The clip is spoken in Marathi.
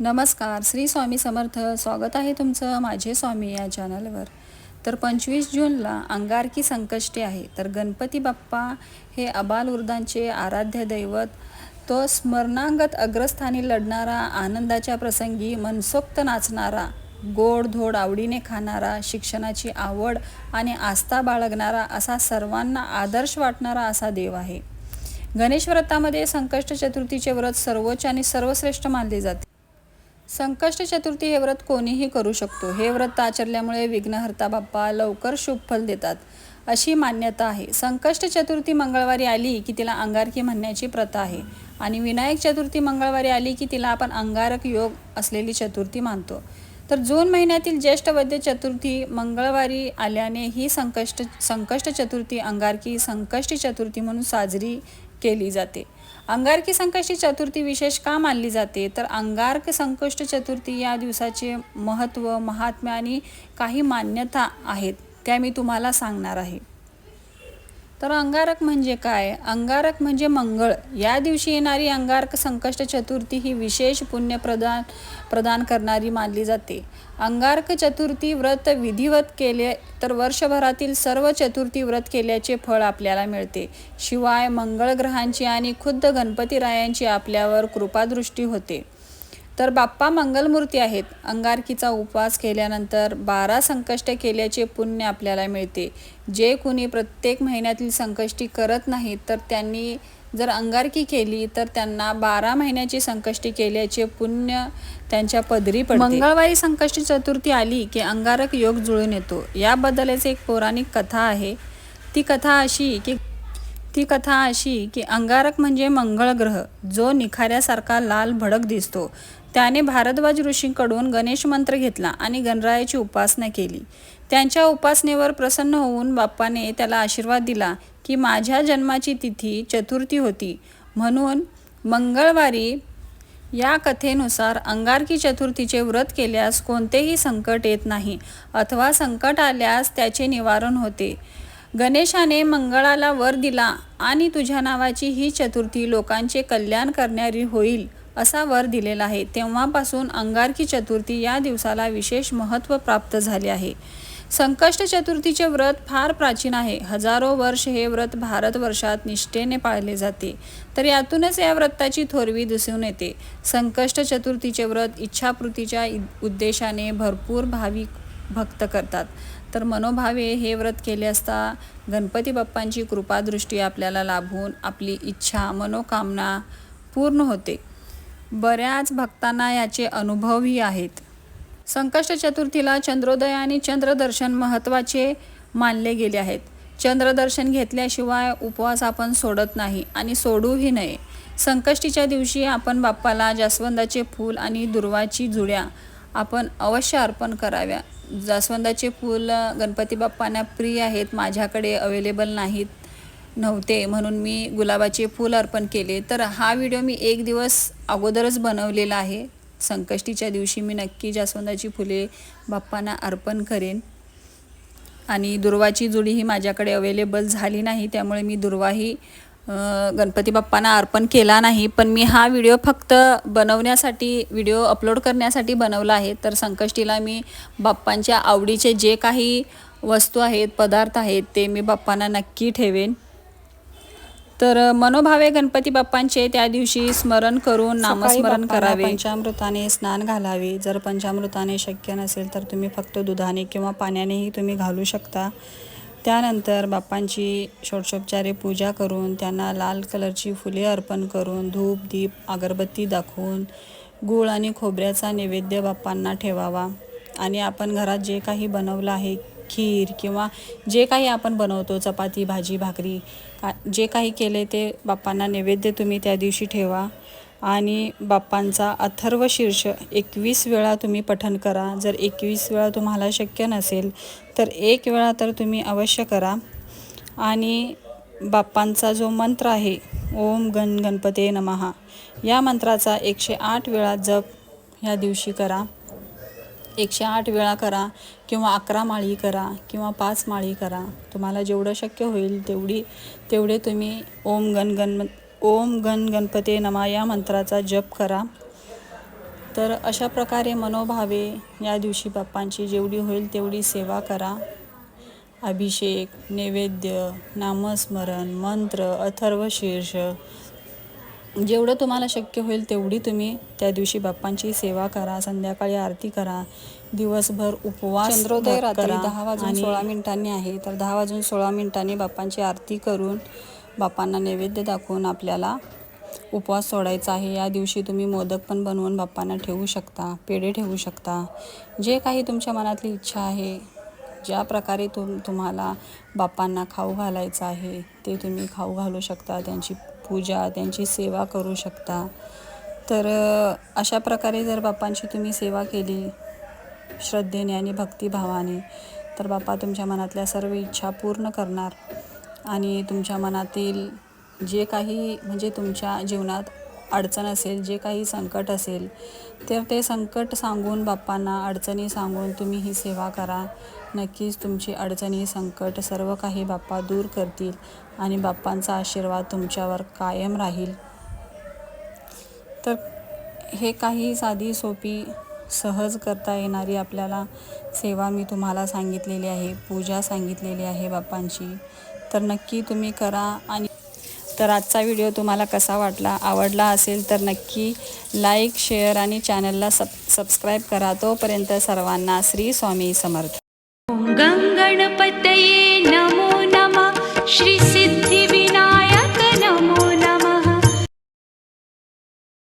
नमस्कार श्री स्वामी समर्थ. स्वागत आहे तुमचं माझे स्वामी या चॅनलवर तर पंचवीस जूनला अंगारकी संकष्टी आहे. तर गणपती बाप्पा हे अबालवृद्धांचे आराध्य दैवत. तो स्मरणांगत अग्रस्थानी लढणारा आनंदाच्या प्रसंगी मनसोक्त नाचणारा गोड धोड आवडीने खाणारा शिक्षणाची आवड आणि आस्था बाळगणारा असा सर्वांना आदर्श वाटणारा असा देव आहे. गणेश व्रतामध्ये संकष्ट चतुर्थीचे व्रत सर्वोच्च आणि सर्वश्रेष्ठ मानले जाते. संकष्ट चतुर्थी हे व्रत कोणीही करू शकतो. हे व्रत आचरल्यामुळे विघ्नहर्ता बाप्पा लवकर शुभ फल देतात अशी मान्यता आहे. संकष्ट चतुर्थी मंगळवारी आली की तिला अंगारकी म्हणण्याची प्रथा आहे आणि विनायक चतुर्थी मंगळवारी आली की तिला आपण अंगारक योग असलेली चतुर्थी मानतो. तर जून महिन्यातील ज्येष्ठ वैद्य चतुर्थी मंगळवारी आल्याने ही संकष्ट संकष्ट चतुर्थी अंगारकी संकष्टी चतुर्थी म्हणून साजरी केली जाते. अंगारकी संकष्टी चतुर्थी विशेष का मानली जाते? तर अंगारक संकष्ट चतुर्थी या दिवसाचे महत्त्व महात्म्य आणि काही मान्यता आहेत त्या मी तुम्हाला सांगणार आहे. तर अंगारक म्हणजे काय? अंगारक म्हणजे मंगळ. या दिवशी येणारी अंगारक संकष्ट चतुर्थी ही विशेष पुण्य प्रदान प्रदान करणारी मानली जाते. अंगारक चतुर्थी व्रत विधिवत केले तर वर्षभरातील सर्व चतुर्थी व्रत केल्याचे फळ आपल्याला मिळते. शिवाय मंगळ ग्रहांची आणि खुद्द गणपतीरायांची आपल्यावर कृपादृष्टी होते. तर बाप्पा मंगलमूर्ती आहेत. अंगारकीचा उपवास केल्यानंतर बारा संकष्ट केल्याचे पुण्य आपल्याला मिळते. जे कुणी प्रत्येक महिन्यातील संकष्टी करत नाहीत तर त्यांनी जर अंगारकी केली तर त्यांना बारा महिन्याची संकष्टी केल्याचे पुण्य त्यांच्या पदरी पडते. मंगळवारी संकष्टी चतुर्थी आली की अंगारक योग जुळून येतो. याबद्दलच एक पौराणिक कथा आहे. ती कथा अशी की ती कथा अशी की अंगारक म्हणजे मंगळ ग्रह जो निखाऱ्यासारखा लाल भडक दिसतो. त्याने भारद्वाज ऋषींकडून गणेश मंत्र घेतला आणि गणरायाची उपासना केली. त्यांच्या उपासनेवर प्रसन्न होऊन बाप्पाने त्याला आशीर्वाद दिला की माझ्या जन्माची तिथी चतुर्थी होती. म्हणून मंगळवारी या कथेनुसार अंगारकी चतुर्थीचे व्रत केल्यास कोणतेही संकट येत नाही अथवा संकट आल्यास त्याचे निवारण होते. गणेशाने मंगळाला वर दिला आणि तुझ्या नावाची ही चतुर्थी लोकांचे कल्याण करणारी होईल असा वर दिलेला आहे. तेव्हापासून अंगारकी चतुर्थी या दिवसाला विशेष महत्त्व प्राप्त झाले आहे. संकष्ट चतुर्थीचे व्रत फार प्राचीन आहे. हजारो वर्ष हे व्रत भारतवर्षात निष्ठेने पाळले जाते. तर यातूनच या व्रताची थोरवी दिसून येते. संकष्ट चतुर्थीचे व्रत इच्छापूर्तीच्या उद्देशाने भरपूर भाविक भक्त करतात. तर मनोभावे हे व्रत केले असता गणपती बाप्पांची कृपादृष्टी आपल्याला लाभून आपली इच्छा मनोकामना पूर्ण होते. बऱ्याच भक्तांना याचे अनुभवही आहेत. संकष्ट चतुर्थीला चंद्रोदय आणि चंद्रदर्शन महत्त्वाचे मानले गेले आहेत. चंद्रदर्शन घेतल्याशिवाय उपवास आपण सोडत नाही आणि सोडूही नये. संकष्टीच्या दिवशी आपण बाप्पाला जास्वंदाचे फूल आणि दुर्वाची जुड्या आपण अवश्य अर्पण कराव्या. जास्वंदाचे फुलं गणपती बाप्पांना प्रिय आहेत माझ्याकडे अवेलेबल नाहीत नव्हते. म्हणून मी गुलाबाचे फूल अर्पण केले. तर हा व्हिडिओ मी एक दिवस अगोदरच बनवलेला आहे. संकष्टीच्या दिवशी मी नक्की जास्वंदाची फुले बाप्पांना अर्पण करेन. आणि दुर्वाची जुडी ही माझ्याकडे अवेलेबल झाली नाही त्यामुळे मी दुर्वाही गणपती बाप्पांना अर्पण केला नाही पण मी हा व्हिडिओ फक्त बनवण्यासाठी व्हिडिओ अपलोड करण्यासाठी बनवला आहे. तर संकष्टीला मी बाप्पांच्या आवडीचे जे काही वस्तू आहेत पदार्थ आहेत ते मी बाप्पांना नक्की ठेवेन. तर मनोभावे गणपती बाप्पांचे त्या दिवशी स्मरण करून नामस्मरण करावे. पंचामृताने स्नान घालावे. जर पंचामृताने शक्य नसेल तर तुम्ही फक्त दुधाने किंवा पाण्यानेही तुम्ही घालू शकता. त्यानंतर बाप्पांची षोडशोपचारे पूजा करून त्यांना लाल कलरची फुले अर्पण करून धूप दीप अगरबत्ती दाखवून गूळ आणि खोबऱ्याचा नैवेद्य बाप्पांना ठेवावा. आणि आपण घरात जे काही बनवलं आहे खीर किंवा जे काही आपण बनवतो चपाती भाजी भाकरी का जे काही केले ते बाप्पांना नैवेद्य तुम्ही त्या दिवशी ठेवा. आणि बाप्पांचा अथर्व शीर्ष एकवीस वेळा तुम्ही पठन करा. जर एकवीस वेळा तुम्हाला शक्य नसेल तर एक वेळा तर तुम्ही अवश्य करा. आणि बाप्पांचा जो मंत्र आहे ओम गण गणपते नमहा या मंत्राचा एकशे आठ वेळा जप ह्या दिवशी करा. एकशे आठ वेळा करा किंवा अकरा माळी करा किंवा पाच माळी करा. तुम्हाला जेवढं शक्य होईल तेवढी तेवढे तुम्ही ओम गण गण ओम गण गणपते नमा या मंत्राचा जप करा. तर अशा प्रकारे मनोभावे या दिवशी बाप्पांची जेवढी होईल तेवढी सेवा करा. अभिषेक नैवेद्य नामस्मरण मंत्र अथर्व शीर्ष जेवढं तुम्हाला शक्य होईल तेवढी तुम्ही त्या दिवशी बाप्पांची सेवा करा संध्याकाळी आरती करा दिवसभर उपवास चंद्रोदय रात्री दहा वाजून सोळा मिनिटांनी आहे तर दहा वाजून सोळा मिनिटांनी बाप्पांची आरती करून बाप्पांना नैवेद्य दाखवून आपल्याला उपवास सोडायचा आहे. या दिवशी तुम्ही मोदक पण बनवून बाप्पांना ठेवू शकता पेढे ठेवू शकता. जे काही तुमच्या मनातली इच्छा आहे ज्या प्रकारे तुम तुम्हाला बाप्पांना खाऊ घालायचं आहे ते तुम्ही खाऊ घालू शकता त्यांची पूजा त्यांची सेवा करू शकता. तर अशा प्रकारे जर बाप्पांची तुम्ही सेवा केली श्रद्धेने आणि भक्तिभावाने तर बाप्पा तुमच्या मनातल्या सर्व इच्छा पूर्ण करणार. आणि तुमच्या मनातील जे काही म्हणजे तुमच्या जीवनात अडचण असेल जे काही संकट असेल तर ते संकट सांगून बाप्पांना अडचणी सांगून तुम्ही ही सेवा करा. नक्कीच तुमची अडचणी संकट सर्व काही बाप्पा दूर करतील आणि बाप्पांचा आशीर्वाद तुमच्यावर कायम राहील. तर हे काही साधी सोपी सहज करता येणारी आपल्याला सेवा मी तुम्हाला सांगितलेली आहे. पूजा सांगितलेली आहे बाप्पांची. तर नक्की तुम्ही करा आणि तर आजचा व्हिडिओ तुम्हाला कसा वाटला आवडला असेल तर नक्की लाईक शेअर आणि चॅनलला सब सबस्क्राईब करा. तोपर्यंत सर्वांना श्री स्वामी समर्थ. गंगणपतये नमो नमः. श्री